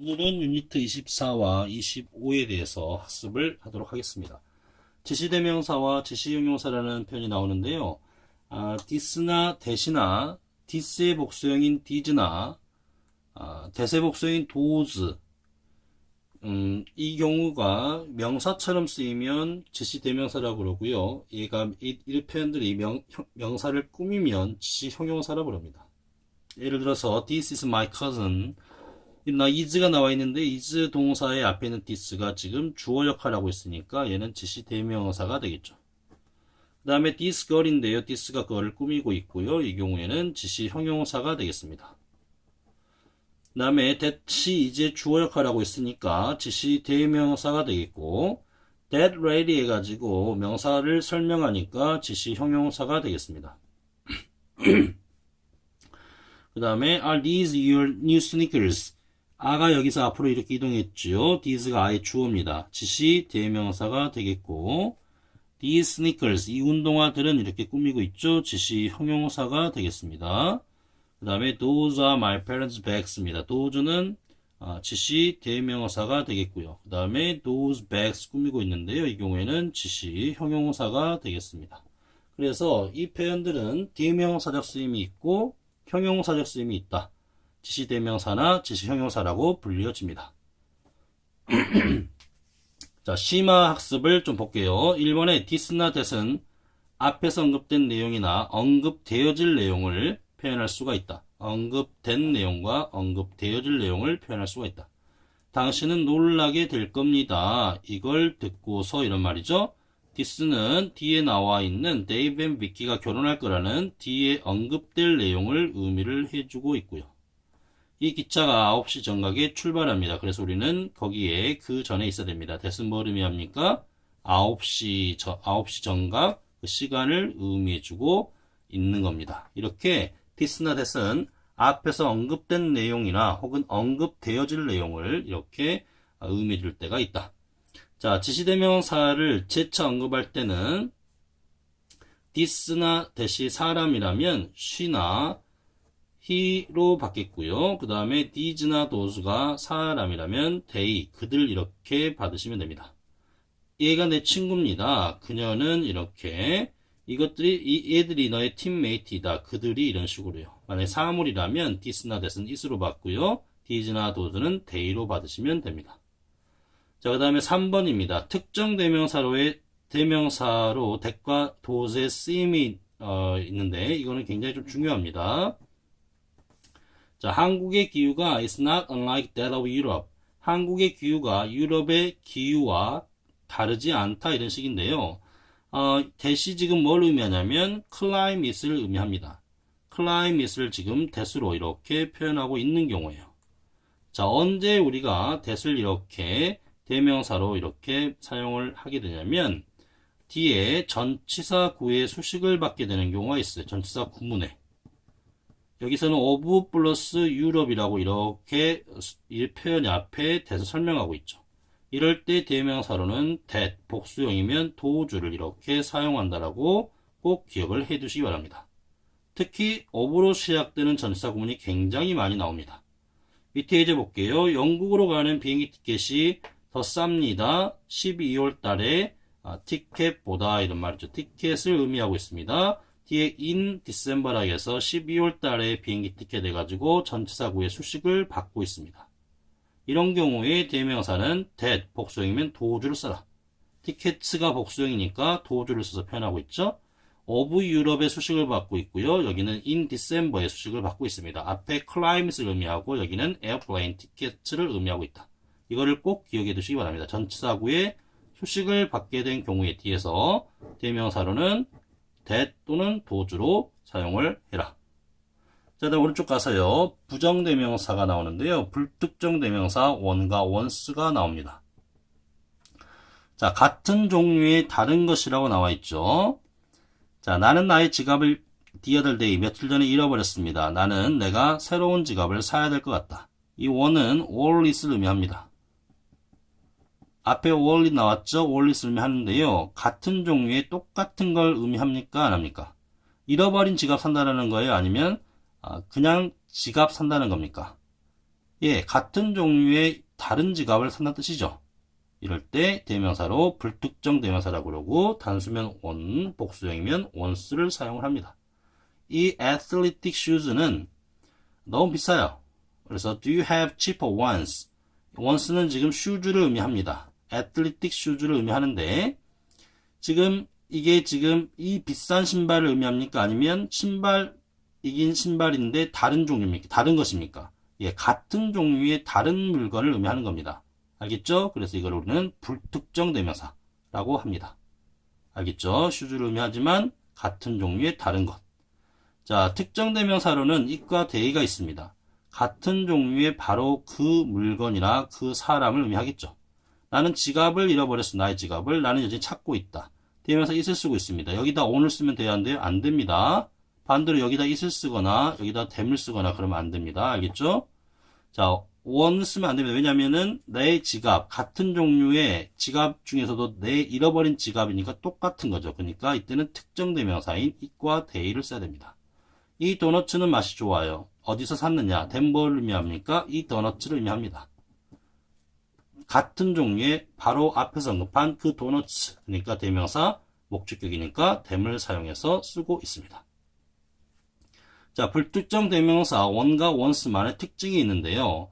오늘은 유니트 24와 25에 대해서 학습을 하도록 하겠습니다. 지시대명사와 지시형용사라는 표현이 나오는데요. 아, this나 대시나 this의 복수형인 these나 아, 대세 복수형인 those 음, 이 경우가 명사처럼 쓰이면 지시대명사라고 그러고요. 얘가 이, 이 표현들이 명, 형- 명사를 꾸미면 지시형용사라고 부릅니다. 예를 들어서 this is my cousin 나 is가 나와 있는데 is 동사의 앞에 있는 this가 지금 주어 역할을 하고 있으니까 얘는 지시 대명사가 되겠죠. 그 다음에 this girl인데요. this가 그거를 꾸미고 있고요. 이 경우에는 지시 형용사가 되겠습니다. 그 다음에 that이 이제 주어 역할을 하고 있으니까 지시 대명사가 되겠고 that lady 해가지고 명사를 설명하니까 지시 형용사가 되겠습니다. 그 다음에 are these your new sneakers? 아가 여기서 앞으로 이렇게 이동했죠. these가 아의 주어입니다. 지시 대명사가 되겠고 these sneakers 이 운동화들은 이렇게 꾸미고 있죠. 지시 형용사가 되겠습니다. 그 다음에 those are my parents' bags입니다. those는 아, 지시 대명사가 되겠고요. 그 다음에 those bags 꾸미고 있는데요. 이 경우에는 지시 형용사가 되겠습니다. 그래서 이 표현들은 대명사적 쓰임이 있고 형용사적 쓰임이 있다. 지시대명사나 지시형용사라고 불려집니다. 자, 심화 학습을 좀 볼게요. 1번에 this나 that은 앞에서 언급된 내용이나 언급되어질 내용을 표현할 수가 있다. 언급된 내용과 언급되어질 내용을 표현할 수가 있다. 당신은 놀라게 될 겁니다. 이걸 듣고서 이런 말이죠. this는 뒤에 나와 있는 데이브 앤 비키가 결혼할 거라는 뒤에 언급될 내용을 의미를 해주고 있고요. 이 기차가 9시 정각에 출발합니다. 그래서 우리는 거기에 그 전에 있어야 됩니다. 대은 뭘 의미합니까? 9시, 저, 9시 정각 그 시간을 의미해주고 있는 겁니다. 이렇게 디스나 대은 앞에서 언급된 내용이나 혹은 언급되어질 내용을 이렇게 의미해 줄 때가 있다. 자, 지시대명사를 재차 언급할 때는 디스나 대시 사람이라면 쉬나 he로 바뀌었고요. 그 다음에 these나 those가 사람이라면 they, 그들 이렇게 받으시면 됩니다. 얘가 내 친구입니다. 그녀는 이렇게 이것들이 이 얘들이 너의 팀메이트이다. 그들이 이런 식으로요. 만약에 사물이라면 this나 that은 is로 받고요. these나 those는 they로 받으시면 됩니다. 자, 그 다음에 3번입니다. 특정 대명사로의 대명사로 that과 those의 쓰임이 어, 있는데 이거는 굉장히 좀 중요합니다. 자, 한국의 기후가 is not unlike that of Europe. 한국의 기후가 유럽의 기후와 다르지 않다 이런 식인데요. 어, 대시 지금 뭘 의미하냐면 climate를 의미합니다. climate를 지금 대수로 이렇게 표현하고 있는 경우예요. 자, 언제 우리가 대수를 이렇게 대명사로 이렇게 사용을 하게 되냐면 뒤에 전치사 구의 수식을 받게 되는 경우가 있어요. 전치사 구문에. 여기서는 오브 플러스 유럽이라고 이렇게 이 표현이 앞에 대서 설명하고 있죠. 이럴 때 대명사로는 that 복수형이면 도주를 이렇게 사용한다라고 꼭 기억을 해 두시기 바랍니다. 특히 오브로 시작되는 전치사 구문이 굉장히 많이 나옵니다. 밑에 이제 볼게요. 영국으로 가는 비행기 티켓이 더 쌉니다. 12월 달에 아, 티켓보다 이런 말이죠. 티켓을 의미하고 있습니다. 뒤에 December라 해서 12월 달에 비행기 티켓 해가지고 전치사 구의 수식을 받고 있습니다. 이런 경우에 대명사는 that 복수형이면 도주를 써라. 티켓츠가 복수형이니까 도주를 써서 표현하고 있죠. of 유럽의 수식을 받고 있고요. 여기는 in December의 수식을 받고 있습니다. 앞에 climate를 의미하고 여기는 airplane 티켓을 의미하고 있다. 이거를 꼭 기억해 두시기 바랍니다. 전치사구의 수식을 받게 된 경우에 뒤에서 대명사로는 that 또는 도주로 사용을 해라. 자, 다음 오른쪽 가서요. 부정대명사가 나오는데요. 불특정 대명사 원과 once가 나옵니다. 자, 같은 종류의 다른 것이라고 나와 있죠. 자, 나는 나의 지갑을 day 며칠 전에 잃어버렸습니다. 나는 내가 새로운 지갑을 사야 될 것 같다. 이 원은 always를 의미합니다. 앞에 always 나왔죠? always 의미하는데요. 같은 종류의 똑같은 걸 의미합니까? 안 합니까? 잃어버린 지갑 산다라는 거예요? 아니면 아, 그냥 지갑 산다는 겁니까? 예, 같은 종류의 다른 지갑을 산다는 뜻이죠. 이럴 때 대명사로 불특정 대명사라고 그러고 단수면 원, 복수형이면 once를 사용을 합니다. 이 athletic shoes는 너무 비싸요. 그래서 do you have cheaper ones? once는 지금 shoes를 의미합니다. Athletic shoes를 의미하는데 지금 이게 지금 이 비싼 신발을 의미합니까? 아니면 신발 이긴 신발인데 다른 종류입니까? 다른 것입니까? 예, 같은 종류의 다른 물건을 의미하는 겁니다. 알겠죠? 그래서 이걸 우리는 불특정 대명사라고 합니다. 알겠죠? 슈즈를 의미하지만 같은 종류의 다른 것. 자, 특정 대명사로는 it과 they가 있습니다. 같은 종류의 바로 그 물건이나 그 사람을 의미하겠죠. 나는 지갑을 잃어버렸어. 나의 지갑을. 나는 여전히 찾고 있다. 대명사 it을 쓰고 있습니다. 여기다 on을 쓰면 돼야 안 돼요? 안 됩니다. 반대로 여기다 it을 쓰거나 여기다 them을 쓰거나 그러면 안 됩니다. 알겠죠? 자, 원 쓰면 안 됩니다. 왜냐면은 내 지갑, 같은 종류의 지갑 중에서도 내 잃어버린 지갑이니까 똑같은 거죠. 그러니까 이때는 특정 대명사인 it과 they를 써야 됩니다. 이 도너츠는 맛이 좋아요. 어디서 샀느냐? 덴버를 의미합니까? 이 도너츠를 의미합니다. 같은 종류의 바로 앞에서 언급한 그 도너츠, 그러니까 대명사, 목적격이니까 댐을 사용해서 쓰고 있습니다. 자, 불특정 대명사 원과 원스만의 특징이 있는데요.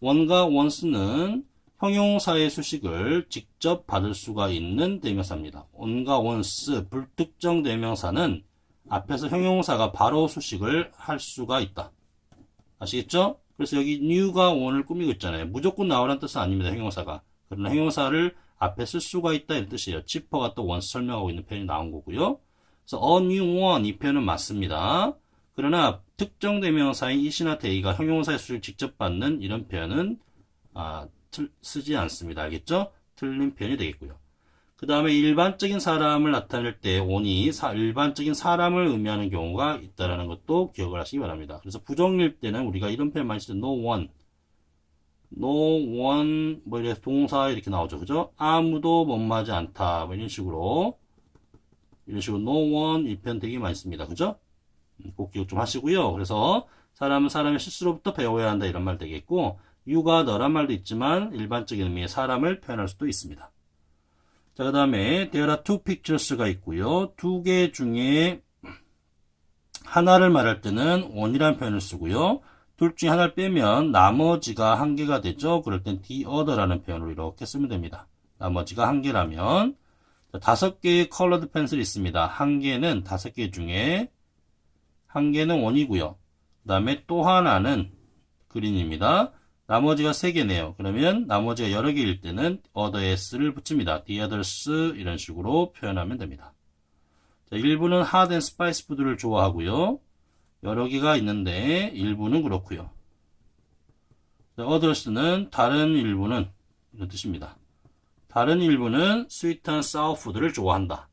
원과 원스는 형용사의 수식을 직접 받을 수가 있는 대명사입니다. 원과 원스, 불특정 대명사는 앞에서 형용사가 바로 수식을 할 수가 있다. 아시겠죠? 그래서 여기 new가 원을 꾸미고 있잖아요. 무조건 나오라는 뜻은 아닙니다. 형용사가. 그러나 형용사를 앞에 쓸 수가 있다 이런 뜻이에요. 지퍼가 또 원스 설명하고 있는 표현이 나온 거고요. 그래서 a new one 이 표현은 맞습니다. 그러나 특정 대명사인 it이나 they가 형용사의 수를 직접 받는 이런 표현은 아, 틀, 쓰지 않습니다. 알겠죠? 틀린 표현이 되겠고요. 그 다음에 일반적인 사람을 나타낼 때 on이 사, 일반적인 사람을 의미하는 경우가 있다는 것도 기억을 하시기 바랍니다. 그래서 부정일 때는 우리가 표현 많이 쓰죠. no one, no one 뭐 이렇게 동사 이렇게 나오죠. 그죠? 아무도 못마지 않다 뭐 이런 식으로 이런 식으로 no one 이 표현 되게 많이 씁니다. 그죠? 꼭 기억 좀 하시고요. 그래서 사람은 사람의 실수로부터 배워야 한다 이런 말 되겠고 you가 너란 말도 있지만 일반적인 의미의 사람을 표현할 수도 있습니다. 자, 그 다음에 there are two pictures가 있고요. 두 개 중에 하나를 말할 때는 one이라는 표현을 쓰고요. 둘 중에 하나를 빼면 나머지가 한 개가 되죠. 그럴 땐 the other라는 표현으로 이렇게 쓰면 됩니다. 나머지가 한 개라면 자, 다섯 개의 컬러드 펜슬이 있습니다. 한 개는 다섯 개 중에 한 개는 원이고요. 그 다음에 또 하나는 그린입니다. 나머지가 세 개네요. 그러면 나머지가 여러 개일 때는 other's를 붙입니다. the others 이런 식으로 표현하면 됩니다. 자, 일부는 hard and spice food를 좋아하고요. 여러 개가 있는데 일부는 그렇고요. 자, others는 다른 일부는 이런 뜻입니다. 다른 일부는 sour food를 좋아한다.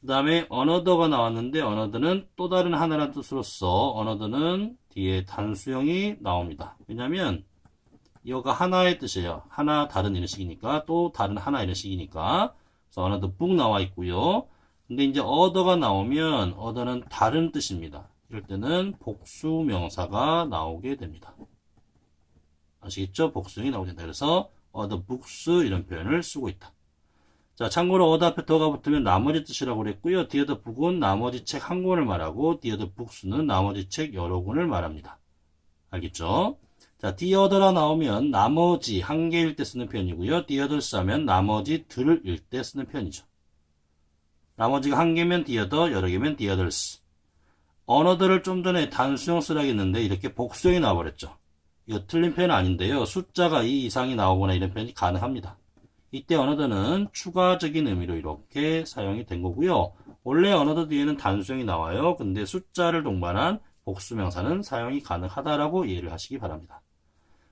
그 다음에 another가 나왔는데 another는 또 다른 하나라는 뜻으로서 another는 뒤에 단수형이 나옵니다. 왜냐하면 이거가 하나의 뜻이에요. 하나 다른 이런 식이니까 또 다른 하나 이런 식이니까 그래서 another book 나와 있고요. 근데 이제 other가 나오면 other는 다른 뜻입니다. 이럴 때는 복수 명사가 나오게 됩니다. 아시겠죠? 복수형이 나오게 된다. 그래서 other books 이런 표현을 쓰고 있다. 자, 참고로 어드 앞에 더가 붙으면 나머지 뜻이라고 그랬고요. 디어더 북은 나머지 책 한 권을 말하고 디어더 북스는 나머지 책 여러 권을 말합니다. 알겠죠? 자, 디어더라 나오면 나머지 한 개일 때 쓰는 표현이고요. 디어더스 하면 나머지 들일 때 쓰는 표현이죠. 나머지가 한 개면 디어더, 여러 개면 디어더스. 언어들을 좀 전에 단수형 쓰라겠는데 이렇게 복수형이 나와버렸죠. 이거 틀린 표현 아닌데요. 숫자가 2 이상이 나오거나 이런 표현이 가능합니다. 이때 언어들은 추가적인 의미로 이렇게 사용이 된 거고요. 원래 언어들 뒤에는 단수형이 나와요. 근데 숫자를 동반한 복수명사는 사용이 가능하다라고 이해를 하시기 바랍니다.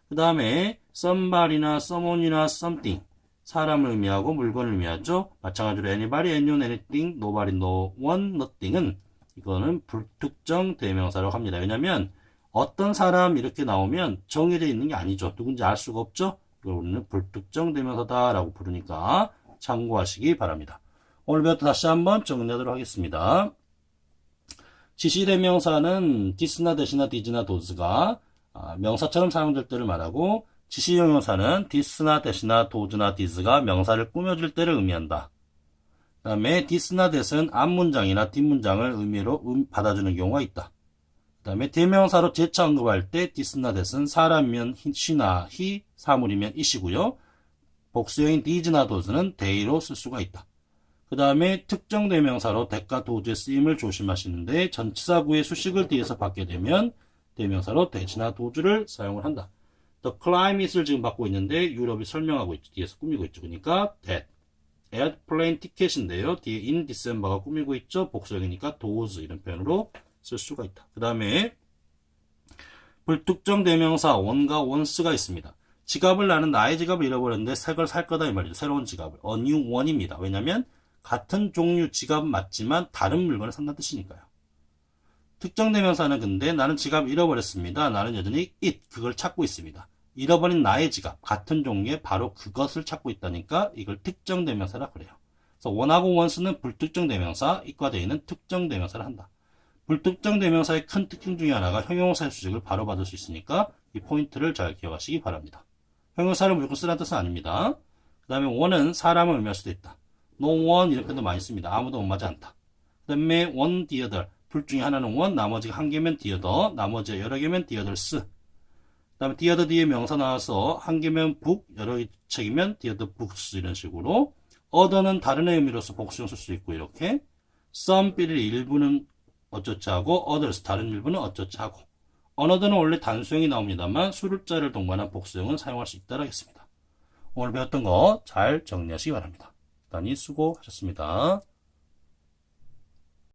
그 다음에 somebody나 someone이나 something 사람을 의미하고 물건을 의미하죠. 마찬가지로 anybody, anyone, anything, nobody, no one, nothing은 이거는 불특정 대명사라고 합니다. 왜냐하면 어떤 사람 이렇게 나오면 정해져 있는 게 아니죠. 누군지 알 수가 없죠. 이걸 우리는 불특정 대명사다라고 부르니까 참고하시기 바랍니다. 오늘 배웠던 다시 한번 정리하도록 하겠습니다. 지시대명사는 디스나 대시나 디즈나 도즈가 아, 명사처럼 사용될 때를 말하고 지시형용사는 this나 that이나 does나 thes가 명사를 꾸며줄 때를 의미한다. 그 다음에 this나 that은 앞문장이나 뒷문장을 의미로 음- 받아주는 경우가 있다. 그 다음에 대명사로 재차 언급할 때 this나 that은 사람이면 she나 he, 사물이면 it이고요. 복수형인 these나 thos는 they로 쓸 수가 있다. 그 다음에 특정 대명사로 대가 도주의 쓰임을 조심하시는데 전치사구의 수식을 뒤에서 받게 되면 대명사로 대지나 도주를 사용을 한다. The climate을 지금 받고 있는데 유럽이 설명하고 있죠. 뒤에서 꾸미고 있죠. 그러니까 that. airplane ticket인데요. 뒤에 in December가 꾸미고 있죠. 복수형이니까 those 이런 표현으로 쓸 수가 있다. 그 다음에 불특정 대명사 on과 once가 있습니다. 지갑을 나는 나의 지갑을 잃어버렸는데 새 걸 살 거다 이 말이죠. 새로운 지갑을. a new one입니다. 왜냐면 같은 종류 지갑은 맞지만 다른 물건을 산다는 뜻이니까요. 특정 대명사는 근데 나는 지갑 잃어버렸습니다. 나는 여전히 it 그걸 찾고 있습니다. 잃어버린 나의 지갑 같은 종류의 바로 그것을 찾고 있다니까 이걸 특정 대명사라 그래요. 그래서 원하고 원스는 불특정 대명사, it과 they는 특정 대명사를 한다. 불특정 대명사의 큰 특징 중에 하나가 형용사의 수식을 바로 받을 수 있으니까 이 포인트를 잘 기억하시기 바랍니다. 형용사를 무조건 쓰라는 뜻은 아닙니다. 그 다음에 원은 사람을 의미할 수도 있다. no one 이런 표현도 많이 씁니다. 아무도 원하지 않다. 그 다음에 one the other 둘 중에 하나는 one 나머지가 한 개면 other 나머지가 여러 개면 그 다음에 other 뒤에 명사 나와서 한 개면 book 여러 개 책이면 other books 이런 식으로 other는 다른 의미로서 복수형 쓸 수 있고 이렇게 some 삐리 일부는 어쩌지 하고 others 다른 일부는 어쩌지 하고 another는 원래 단수형이 나옵니다만 수를자를 동반한 복수형은 사용할 수 있다라 했습니다. 오늘 배웠던 거 잘 정리하시기 바랍니다. 단히 수고하셨습니다.